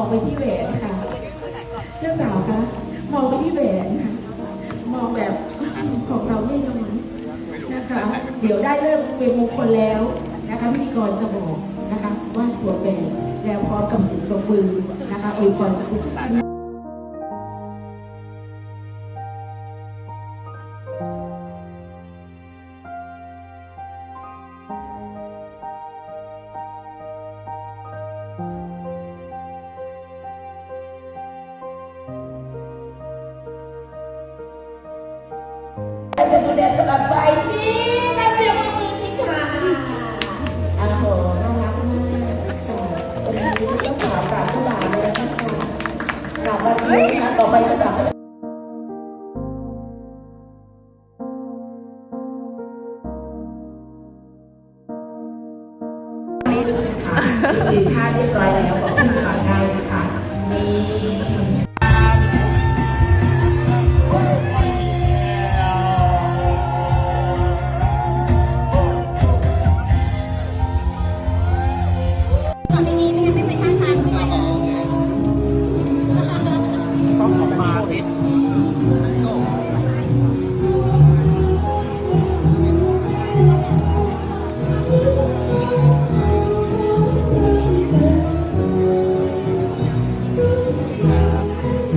องไปที่แหวนค่ะ เจ้าสาวคะมองไปที่แหวนค่ะ มองแบบของเราแน่นอนนะคะ เดี๋ยวได้เริ่มเป็นมงคลแล้วนะคะพิธีกรจะบอกนะคะ ว่าสวมแหวนแล้วพร้อมกับเสียงปรบมือนะคะอวยพรจากทุกท่าน กราบวันนี้ค่ะต่อไปจะกราบดื่มท่าเรียบร้อยแล้ว มาสิ